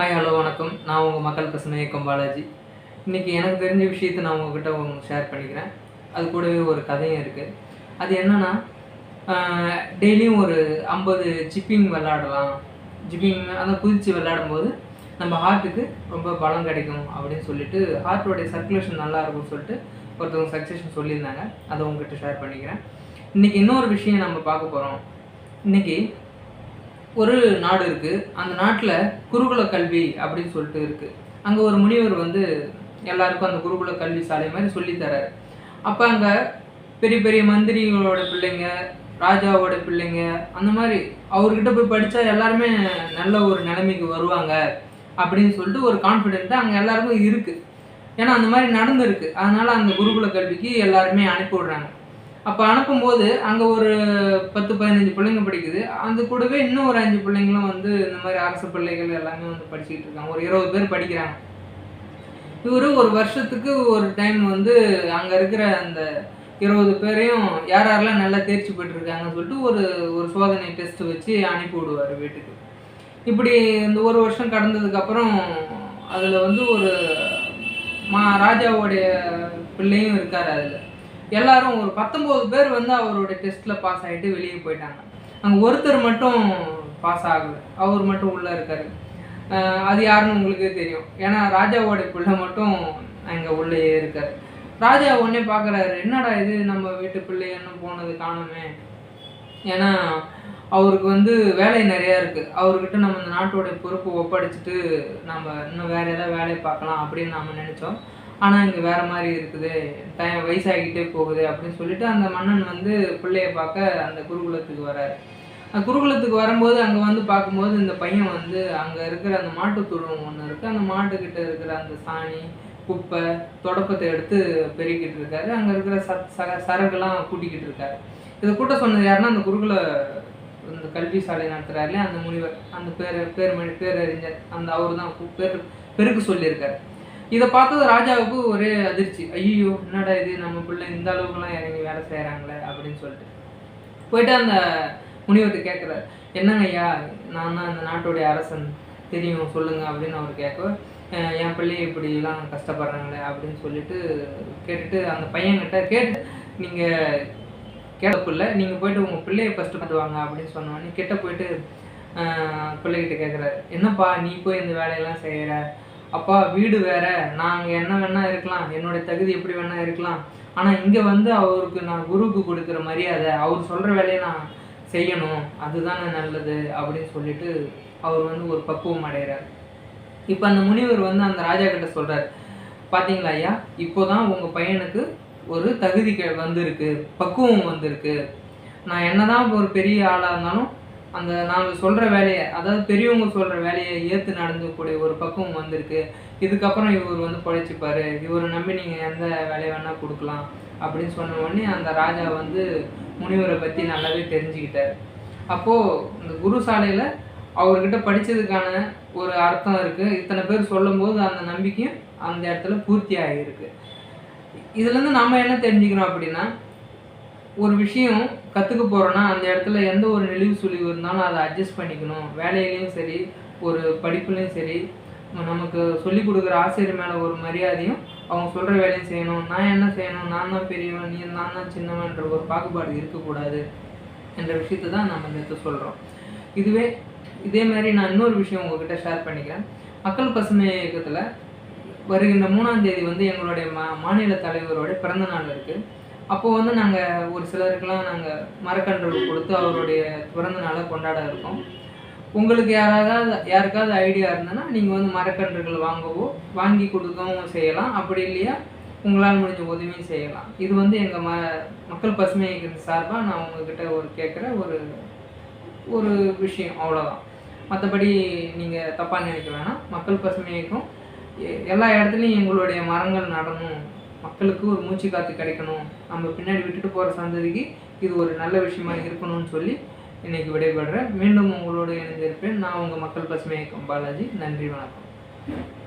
Hi hello வணக்கம். நான் உங்கள் மக்கள் பசுமை இயக்கம் பாலாஜி. இன்றைக்கி எனக்கு தெரிஞ்ச விஷயத்தை நான் உங்ககிட்ட உங்களுக்கு ஷேர் பண்ணிக்கிறேன். அது கூடவே ஒரு கதையும் இருக்குது அது என்னென்னா டெய்லியும் ஒரு ஐம்பது ஜிப்பிங் விளாடலாம் ஜிப்பிங் அதை குதித்து விளாடும்போது நம்ம ஹார்ட்டுக்கு ரொம்ப பலம் கிடைக்கும் அப்படின்னு சொல்லிட்டு ஹார்ட்டோடைய சர்க்குலேஷன் நல்லா இருக்கும்னு சொல்லிட்டு ஒருத்தவங்க சக்ஸஷன் சொல்லியிருந்தாங்க. அதை உங்ககிட்ட ஷேர் பண்ணிக்கிறேன். இன்றைக்கி இன்னொரு விஷயம் நம்ம பார்க்க போகிறோம் இன்றைக்கி ஒரு நாடு இருக்குது அந்த நாட்டில் குருகுல கல்வி அப்படின்னு சொல்லிட்டு இருக்குது அங்கே ஒரு முனிவர் வந்து எல்லாருக்கும் அந்த குருகுல கல்வி சாலை மாதிரி சொல்லித்தராரு அப்போ அங்கே பெரிய பெரிய மந்திரிகளோட பிள்ளைங்க ராஜாவோட பிள்ளைங்க அந்த மாதிரி அவர்கிட்ட போய் படித்தா எல்லாருமே நல்ல ஒரு நிலைமைக்கு வருவாங்க அப்படின்னு சொல்லிட்டு ஒரு கான்ஃபிடென்ட்டாக அங்கே எல்லாருக்கும் இருக்குது ஏன்னா அந்த மாதிரி நடந்திருக்கு. அதனால் அந்த குருகுல கல்விக்கு எல்லாருமே அனுப்பி விடுறாங்க. அப்போ அனுப்பும்போது அங்கே ஒரு பத்து பதினஞ்சு பிள்ளைங்க படிக்குது. அது கூடவே இன்னும் ஒரு அஞ்சு பிள்ளைங்களும் வந்து இந்த மாதிரி அரசு பிள்ளைகள் எல்லாமே வந்து படிச்சுக்கிட்டு இருக்காங்க. ஒரு இருபது பேர் படிக்கிறாங்க. இவர் ஒரு வருஷத்துக்கு ஒரு டைம் வந்து அங்கே இருக்கிற அந்த இருபது பேரையும் யார் யாரெல்லாம் நல்லா தேர்ச்சி பெற்றிருக்காங்கன்னு சொல்லிட்டு ஒரு ஒரு சோதனை டெஸ்ட் வச்சு அனுப்பி விடுவார் வீட்டுக்கு. இப்படி இந்த ஒரு வருஷம் கடந்ததுக்கப்புறம் அதில் வந்து ஒரு மா ராஜாவுடைய பிள்ளையும் இருக்கார் அதில். எல்லாரும் ஒரு பத்தொம்போது பேர் வந்து அவரோட டெஸ்ட்டில் பாஸ் ஆகிட்டு வெளியே போயிட்டாங்க. அங்கே ஒருத்தர் மட்டும் பாஸ் ஆகலை. அவர் மட்டும் உள்ளே இருக்கார். அது யாருன்னு உங்களுக்கே தெரியும். ஏன்னா ராஜாவோட பிள்ளை மட்டும் அங்கே உள்ளேயே இருக்கார். ராஜா உடனே பார்க்குறாரு என்னடா இது? நம்ம வீட்டு பிள்ளை என்ன போனது காணுமே. ஏன்னா அவருக்கு வந்து வேலை நிறையா இருக்குது அவர்கிட்ட நம்ம இந்த நாட்டோட பொறுப்பு ஒப்படைச்சிட்டு நம்ம இன்னும் வேறு ஏதாவது வேலையை பார்க்கலாம் அப்படின்னு நம்ம நினச்சோம். ஆனால் இங்கே வேறு மாதிரி இருக்குது. டைம் வயசாகிட்டே போகுது அப்படின்னு சொல்லிட்டு அந்த மன்னன் வந்து பிள்ளைய பார்க்க அந்த குருகுலத்துக்கு வராரு. அந்த குருகுலத்துக்கு வரும்போது அங்கே வந்து பார்க்கும்போது இந்த பையன் வந்து அங்கே இருக்கிற அந்த மாட்டு துருவம் ஒன்று இருக்குது அந்த மாட்டுக்கிட்ட இருக்கிற அந்த சாணி குப்பை தொடப்பத்தை எடுத்து பெருக்கிட்டு இருக்காரு. அங்கே இருக்கிற சத் சர சரகுலாம் கூட்டிக்கிட்டு இருக்காரு. இதை கூட்ட சொன்னது யாருன்னா அந்த குருகுல இந்த கல்வி சாலை நடத்துகிறாரு அந்த முனிவர் அந்த பேர் பேர் பேரறிஞர் அந்த அவர் தான் பேர் பெருக்கு சொல்லியிருக்காரு. இதை பார்த்தது ராஜாவுக்கு ஒரே அதிர்ச்சி. ஐயோ என்னடா இது? நம்ம பிள்ளை இந்த அளவுக்குலாம் இறங்கி வேலை செய்கிறாங்களே அப்படின்னு சொல்லிட்டு. போயிட்டு அந்த முனிவர்கிட்ட கேட்குறாரு என்னங்க ஐயா நான் தான் இந்த நாட்டுடைய அரசன். தெரியும் சொல்லுங்க அப்படின்னு அவர் கேட்க என் பிள்ளைய இப்படிலாம் கஷ்டப்படுறாங்களே அப்படின்னு சொல்லிட்டு கேட்டுட்டு அந்த பையன்கிட்ட கேட்டு நீங்கள் கேட்கப்பில்ல நீங்கள் போயிட்டு உங்கள் பிள்ளையை ஃபஸ்ட்டு பார்த்து அப்படின்னு சொன்னோடனே கிட்ட போயிட்டு பிள்ளைகிட்ட கேட்குறாரு என்னப்பா நீ போய் இந்த வேலையெல்லாம் செய்கிற அப்பா வீடு வேற. நாங்கள் என்ன வேணா இருக்கலாம். என்னுடைய தகுதி எப்படி வேணா இருக்கலாம். ஆனால் இங்கே வந்து அவருக்கு நான் குருவுக்கு கொடுக்குற மரியாதை அவர் சொல்கிற வேலையை நான் செய்யணும். அதுதானே நல்லது அப்படின்னு சொல்லிட்டு அவர் வந்து ஒரு பக்குவம் அடைகிறார் இப்போ அந்த முனிவர் வந்து அந்த ராஜா கிட்ட சொல்கிறார் பார்த்தீங்களா ஐயா? இப்போ தான் உங்கள் பையனுக்கு ஒரு தகுதி வந்திருக்கு. பக்குவம் வந்திருக்கு. நான் என்னதான் ஒரு பெரிய ஆளாக இருந்தாலும் அந்த நாங்கள் சொல்கிற வேலையை அதாவது பெரியவங்க சொல்கிற வேலையை ஏற்று நடந்துக்கூடிய ஒரு பக்குவம் வந்திருக்கு. இதுக்கப்புறம் இவர் வந்து பழைச்சிப்பார். இவரை நம்பி நீங்கள் எந்த வேலையை வேணால் கொடுக்கலாம் அப்படின்னு சொன்ன உடனே அந்த ராஜா வந்து முனிவரை பற்றி நல்லாவே தெரிஞ்சுக்கிட்டார். அப்போது இந்த குரு சாலையில் அவர்கிட்ட படித்ததுக்கான ஒரு அர்த்தம் இருக்குது இத்தனை பேர் சொல்லும்போது அந்த நம்பிக்கையும் அந்த இடத்துல பூர்த்தி ஆகியிருக்கு. இதுலேருந்து நம்ம என்ன தெரிஞ்சுக்கிறோம் அப்படின்னா ஒரு விஷயம் கற்றுக்க போகிறோன்னா அந்த இடத்துல எந்த ஒரு நெளிவு சுழிவு இருந்தாலும் அதை அட்ஜஸ்ட் பண்ணிக்கணும். வேலையிலையும் சரி ஒரு படிப்புலையும் சரி நமக்கு சொல்லிக் கொடுக்குற ஆசிரியர் மேலே ஒரு மரியாதையும் அவங்க சொல்கிற வேலையும் செய்யணும். நான் என்ன செய்யணும்? நான் தான் பெரியவன் நீ நான் தான் சின்னவன்ற ஒரு பாகுபாடு இருக்கக்கூடாது என்ற விஷயத்தை தான் நம்ம இந்த சொல்கிறோம் இதுவே இதே மாதிரி நான் இன்னொரு விஷயம் உங்ககிட்ட ஷேர் பண்ணிக்கிறேன். மக்கள் பசுமை இயக்கத்தில் வருகின்ற மூணாம் தேதி வந்து எங்களுடைய மா மாநில தலைவரோட பிறந்த நாள் இருக்குது அப்போது வந்து நாங்கள் ஒரு சிலருக்கெல்லாம் நாங்கள் மரக்கன்றுகள் கொடுத்து அவருடைய பிறந்த நாளை கொண்டாட இருக்கோம். உங்களுக்கு யாராவது யாருக்காவது ஐடியா இருந்ததுன்னா நீங்கள் வந்து மரக்கன்றுகள் வாங்கவோ வாங்கி கொடுக்கவும் செய்யலாம். அப்படி இல்லையா? உங்களால் முடிஞ்ச உதவியும் செய்யலாம். இது வந்து எங்கள் ம மக்கள் பசுமை இயக்கத்தின் சார்பாக நான் உங்ககிட்ட ஒரு கேட்குற ஒரு ஒரு விஷயம் அவ்வளோதான் மற்றபடி நீங்கள் தப்பாக நினைக்க வேணாம். மக்கள் பசுமை இயக்கம் எல்லா இடத்துலையும் எங்களுடைய மரங்கள் நடணும். மக்களுக்கு ஒரு மூச்சு காற்று கிடைக்கணும். நம்ம பின்னாடி விட்டுட்டு போகிற சந்ததிக்கு இது ஒரு நல்ல விஷயமா இருக்கணும்னு சொல்லி இன்னைக்கு விடைபடுறேன் மீண்டும் உங்களோடு இணைந்திருப்பேன். நான் உங்கள் மக்கள் பசுமை பாலாஜி. நன்றி வணக்கம்.